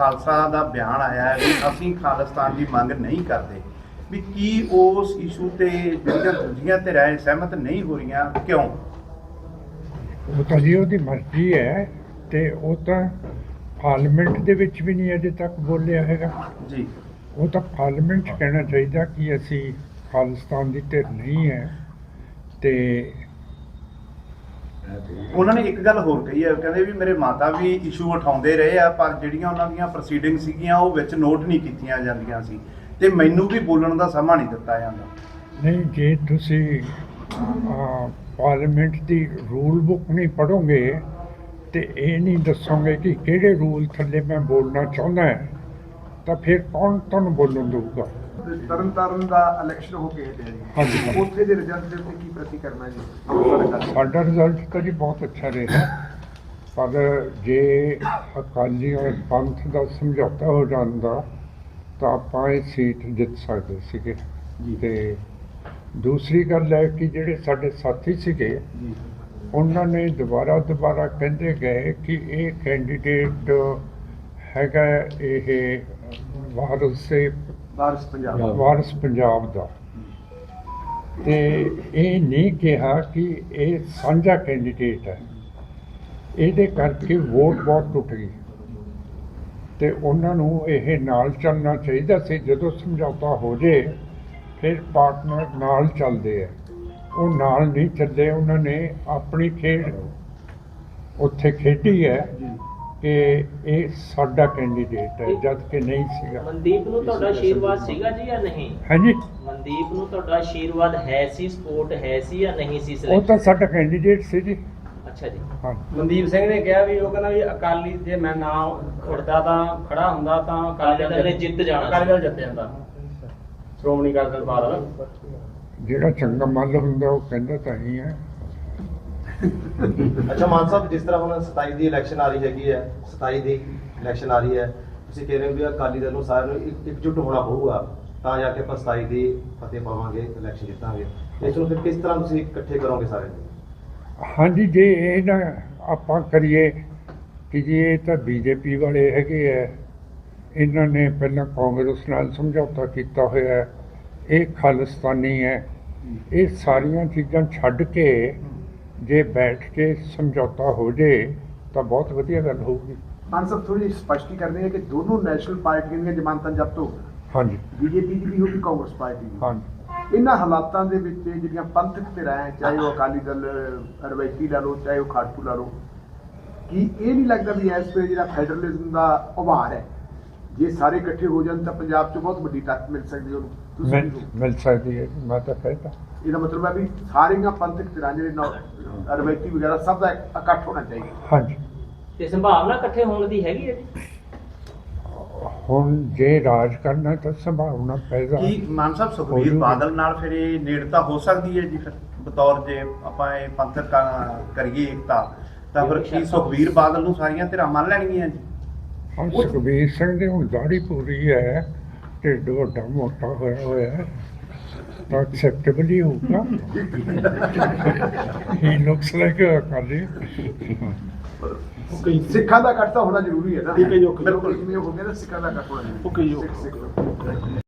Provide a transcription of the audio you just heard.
ਖਾਲਸਾ ਦਾ ਬਿਆਨ ਆਇਆ ਹੈ ਵੀ ਅਸੀਂ ਖਾਲਿਸਤਾਨ ਦੀ ਮੰਗ ਨਹੀਂ ਕਰਦੇ ਵੀ ਕੀ ਉਸ ਇਸ਼ੂ ਤੇ ਜਿਹੜੀਆਂ ਦੂਜੀਆਂ ਤੇ ਰਾਏ ਸਹਿਮਤ ਨਹੀਂ ਹੋ ਰਹੀਆਂ ਕਿਉਂ? ਉਹ ਤਾਂ ਜੀ ਉਹਦੀ ਮਰਜ਼ੀ ਹੈ ਤੇ ਉਹ ਤਾਂ ਪਾਰਲੀਮੈਂਟ ਦੇ ਵਿੱਚ ਵੀ ਨਹੀਂ ਅਜੇ ਤੱਕ ਬੋਲਿਆ ਹੈਗਾ। ਜੀ। ਉਹ ਤਾਂ ਪਾਰਲੀਮੈਂਟ ਕਹਿਣਾ ਚਾਹੀਦਾ ਕਿ ਅਸੀਂ ਖਾਲਿਸਤਾਨ ਦੀ ਧਿਰ ਨਹੀਂ ਹੈ ਤੇ ਉਹਨਾਂ ਨੇ ਇੱਕ ਗੱਲ ਹੋਰ ਕਹੀ ਹੈ ਕਹਿੰਦੇ ਵੀ ਮੇਰੇ ਮਾਤਾ ਵੀ ਇਸ਼ੂ ਉਠਾਉਂਦੇ ਰਹੇ ਆ, ਪਰ ਜਿਹੜੀਆਂ ਉਹਨਾਂ ਦੀਆਂ ਪ੍ਰੋਸੀਡਿੰਗ ਸੀਗੀਆਂ, ਉਹ ਵਿੱਚ ਨੋਟ ਨਹੀਂ ਕੀਤੀਆਂ ਜਾਂਦੀਆਂ ਸੀ। ਤੇ ਮੈਨੂੰ ਵੀ ਬੋਲਣ ਦਾ ਸਮਾਂ ਨਹੀਂ ਦਿੱਤਾ ਜਾਂਦਾ। ਨਹੀਂ, ਜੇ ਤੁਸੀਂ ਪਾਰਲੀਮੈਂਟ ਦੀ ਰੂਲ ਬੁੱਕ ਨਹੀਂ ਪੜੋਗੇ ਤੇ ਇਹ ਨਹੀਂ ਦੱਸੋਗੇ ਕਿ ਕਿਹੜੇ ਰੂਲ ਥੱਲੇ ਮੈਂ ਬੋਲਣਾ ਚਾਹੁੰਦਾ, ਤਾਂ ਫਿਰ ਕੌਣ ਤੁਹਾਨੂੰ ਬੋਲਣ ਦਊਗਾ? ਤਰਨ ਤਾਰਨ ਦਾ ਇਲੈਕਸ਼ਨ ਹੋ ਕੇ ਹਟਿਆ ਜੀ। ਉੱਥੇ ਦੇ ਰਿਜ਼ਲਟ ਦੇ ਉੱਤੇ ਕੀ ਪ੍ਰਤੀਕਰਮ ਹੈ ਜੀ ਤੁਹਾਡਾ ਗੱਲ। ਸਾਡਾ ਰਿਜ਼ਲਟ ਤਾਂ ਜੀ ਬਹੁਤ ਅੱਛਾ ਰਿਹਾ ਪਰ ਜੇ ਅਕਾਲੀ ਔਰ ਪੰਥ ਦਾ ਸਮਝੌਤਾ ਹੋ ਜਾਂਦਾ ਤਾਂ ਆਪਾਂ ਇਹ ਸੀਟ ਜਿੱਤ ਸਕਦੇ ਸੀਗੇ। ਤੇ ਦੂਸਰੀ ਗੱਲ ਹੈ ਕਿ ਜਿਹੜੇ ਸਾਡੇ ਸਾਥੀ ਸੀਗੇ ਉਹਨਾਂ ਨੇ ਦੁਬਾਰਾ ਦੁਬਾਰਾ ਕਹਿੰਦੇ ਗਏ ਕਿ ਇਹ ਕੈਂਡੀਡੇਟ ਹੈਗਾ ਇਹ ਵਾਰਸ ਸੇ ਵਾਰਿਸ ਪੰਜਾਬ ਵਾਰਸ ਪੰਜਾਬ ਦਾ। ਤੇ ਇਹ ਨਹੀਂ ਕਿਹਾ ਕਿ ਇਹ ਸਾਂਝਾ ਕੈਂਡੀਡੇਟ ਹੈ। ਇਹਦੇ ਕਰਕੇ ਵੋਟ ਬਹੁਤ ਟੁੱਟ ਗਈ। ਤੇ ਉਹਨਾਂ ਨੂੰ ਇਹ ਨਾਲ ਚੱਲਣਾ ਚਾਹੀਦਾ ਸੀ। ਜਦੋਂ ਸਮਝੌਤਾ ਹੋ ਜੇ ਫਿਰ ਪਾਰਟਨਰ ਨਾਲ ਚੱਲਦੇ ਆ। ਉਹ ਨਾਲ ਨਹੀਂ ਚੱਲੇ। ਉਹਨਾਂ ਨੇ ਆਪਣੀ ਖੇਡ ਉੱਥੇ ਖੇਡੀ ਹੈ। ਕਿ ਇਹ ਸਾਡਾ ਕੈਂਡੀਡੇਟ ਹੈ ਜਦ ਕਿ ਨਹੀਂ ਸੀਗਾ। ਮਨਦੀਪ ਨੂੰ ਤੁਹਾਡਾ ਆਸ਼ੀਰਵਾਦ ਸੀਗਾ ਜੀ ਜਾਂ ਨਹੀਂ? ਹਾਂਜੀ। ਮਨਦੀਪ ਨੂੰ ਤੁਹਾਡਾ ਆਸ਼ੀਰਵਾਦ ਹੈ ਸੀ ਸਪੋਰਟ ਹੈ ਸੀ ਜਾਂ ਨਹੀਂ ਸੀ ਉਹ ਤਾਂ ਸਾਡਾ ਕੈਂਡੀਡੇਟ ਸੀ ਜੀ। ਅੱਛਾ ਜੀ। ਹਾਂ। ਮਨਦੀਪ ਸਿੰਘ ਨੇ ਕਿਹਾ ਵੀ ਉਹ ਕਹਿੰਦਾ ਵੀ ਅਕਾਲੀ ਜੇ ਮੈਂ ਨਾ ਉੱਠਦਾ ਤਾਂ ਖੜਾ ਹੁੰਦਾ ਤਾਂ ਅਕਾਲੀ ਦਲ ਨੇ ਜਿੱਤ ਜਾਣਾ। ਅਕਾਲੀ ਦਲ ਜਿੱਤ ਜਾਂਦਾ। ਸ਼੍ਰੋਮਣੀ ਅਕਾਲੀ ਦਲ ਬਾਦਲ। ਜਿਹੜਾ ਚੰਗਾ ਮੱਲ ਹੁੰਦਾ ਉਹ ਕਹਿੰਦਾ ਤਾਂ ਹੀ ਹੈ। ਅੱਛਾ, ਮਾਨ ਸਾਹਿਬ, ਜਿਸ ਤਰ੍ਹਾਂ ਹੁਣ 27 ਦੀ ਇਲੈਕਸ਼ਨ ਆ ਰਹੀ ਹੈਗੀ ਹੈ 27 ਦੀ ਇਲੈਕਸ਼ਨ ਆ ਰਹੀ ਹੈ, ਤੁਸੀਂ ਕਹਿ ਰਹੇ ਹੋ ਵੀ ਅਕਾਲੀ ਦਲ ਨੂੰ ਸਾਰਿਆਂ ਨੂੰ ਇੱਕ- ਇਕਜੁੱਟ ਹੋਣਾ ਪਊਗਾ, ਤਾਂ ਜਾ ਕੇ ਆਪਾਂ 27 ਦੀ ਫਤਿਹ ਪਾਵਾਂਗੇ ਇਲੈਕਸ਼ਨ ਜਿੱਤਾਂਗੇ। ਇਸ ਨੂੰ ਫਿਰ ਕਿਸ ਤਰ੍ਹਾਂ ਤੁਸੀਂ ਇਕੱਠੇ ਕਰੋਗੇ ਸਾਰੇ ਹਾਂਜੀ, ਜੇ ਇਹ ਨਾ ਆਪਾਂ ਕਰੀਏ ਕਿ ਜੀ, ਇਹ ਤਾਂ ਬੀਜੇਪੀ ਵਾਲੇ ਹੈਗੇ ਆ, ਇਹਨਾਂ ਨੇ ਪਹਿਲਾਂ ਕਾਂਗਰਸ ਨਾਲ ਸਮਝੌਤਾ ਕੀਤਾ ਹੋਇਆ ਇਹ ਖਾਲਿਸਤਾਨੀ ਹੈ, ਇਹ ਸਾਰੀਆਂ ਚੀਜ਼ਾਂ ਛੱਡ ਕੇ ਜੇ ਬੈਠ ਕੇ ਸਮਝੌਤਾ ਹੋ ਜੇ ਤਾਂ ਬਹੁਤ ਵਧੀਆ ਗੱਲ ਹੋਊਗੀ। ਸਾਹਿਬ ਥੋੜੀ ਸਪਸ਼ਟੀ ਕਰਦੇ ਹੈ ਕਿ ਦੋਨੋਂ ਨੈਸ਼ਨਲ ਪਾਰਟੀਆਂ ਦੀਆਂ ਜ਼ਮਾਨਤਾਂ ਜ਼ਬਤ ਹੋ ਹਾਂਜੀ। ਬੀਜੇਪੀ ਦੀ ਵੀ ਹੋਗੀ ਕਾਂਗਰਸ ਪਾਰਟੀ ਦੀ ਹਾਂਜੀ। ਇਹਨਾਂ ਹਾਲਾਤਾਂ ਦੇ ਵਿੱਚ ਜਿਹੜੀਆਂ ਪੰਥਕ ਧਿਰਾਂ ਹੈ ਚਾਹੇ ਉਹ ਅਕਾਲੀ ਦਲ ਰਵਾਇਤੀ ਲਾ ਲਓ ਚਾਹੇ ਉਹ ਖਾਟੂ ਲਾ ਲਓ ਕੀ ਇਹ ਨਹੀਂ ਲੱਗਦਾ ਵੀ ਇਸ ਵੇਲੇ ਜਿਹੜਾ ਫੈਡਰਲਿਜ਼ਮ ਦਾ ਉਭਾਰ ਹੈ ਜੇ ਸਾਰੇ ਇਕੱਠੇ ਹੋ ਜਾਣ ਤਾਂ ਪੰਜਾਬ 'ਚ ਬਹੁਤ ਵੱਡੀ ਤਾਕਤ ਮਿਲ ਸਕਦੀ ਹੈ ਉਹਨੂੰ। ਮਿਲ ਮਿਲ ਸਕਦੀ ਹੈ ਜੀ, ਮੈਂ ਤਾਂ ਕਹਿੰਦਾ ਇਹਦਾ ਮਤਲਬ ਹੈ ਵੀ ਸਾਰੀਆਂ ਪੰਥਕ ਧਿਰਾਂ ਜਿਹੜੇ ਨੌ- ਰਵਾਇਤੀ ਵਗੈਰਾ ਸਭ ਦਾ ਇੱਕ- ਇਕੱਠ ਹੋਣਾ ਚਾਹੀਦਾ। ਹਾਂਜੀ। ਤੇ ਸੰਭਾਵਨਾ ਇਕੱਠੇ ਹੋਣ ਦੀ ਹੈਗੀ ਹੈ ਜੀ? ਹੁਣ ਜੇ ਰਾਜ ਕਰਨਾ ਤਾਂ ਸੰਭਾਵਨਾ ਪੈਦਾ ਕੀ ਮਾਨ ਸਾਹਿਬ ਸੁਖਬੀਰ ਹੋਜੂਗੀ। ਬਾਦਲ ਨਾਲ ਫਿਰ ਇਹ ਨੇੜਤਾ ਹੋ ਸਕਦੀ ਹੈ ਜੀ ਫਿਰ? ਬਤੌਰ ਜੇ ਆਪਾਂ ਇਹ ਪੰਥਕ ਕਾ- ਕਰੀਏ ਏਕਤਾ ਤਾਂ ਫਿਰ ਕੀ ਸੁਖਬੀਰ ਬਾਦਲ ਨੂੰ ਸਾਰੀਆਂ ਧਿਰਾਂ ਮੰਨ ਲੈਣਗੀਆਂ ਜੀ? ਹੁਣ ਸੁਖਬੀਰ ਸਿੰਘ ਦੀ ਹੁਣ ਦਾੜੀ ਪੂਰੀ ਹੈ। ਢਿੱਡ ਵੱਡਾ ਮੋਟਾ ਹੋਇਆ ਹੋਇਆ ਹੈ। ਤਾਂ ਐਕਸੈਪਟੇਬਲ ਹੀ ਹੋਊਗਾ। He looks like a Akali ਸਿੱਖਾਂ ਦਾ ਇਕੱਠ ਤਾਂ ਹੋਣਾ ਜ਼ਰੂਰੀ ਹੈ ਨਾ। ਠੀਕ ਹੈ ਜੀ, ਓਕੇ। ਬਿਲਕੁਲ ਜਿਵੇਂ ਹੋ ਗਿਆ ਨਾ ਸਿੱਖਾਂ ਦਾ ਇਕੱਠ ਹੋਣਾ ਓਕੇ ਸਿੱਖ-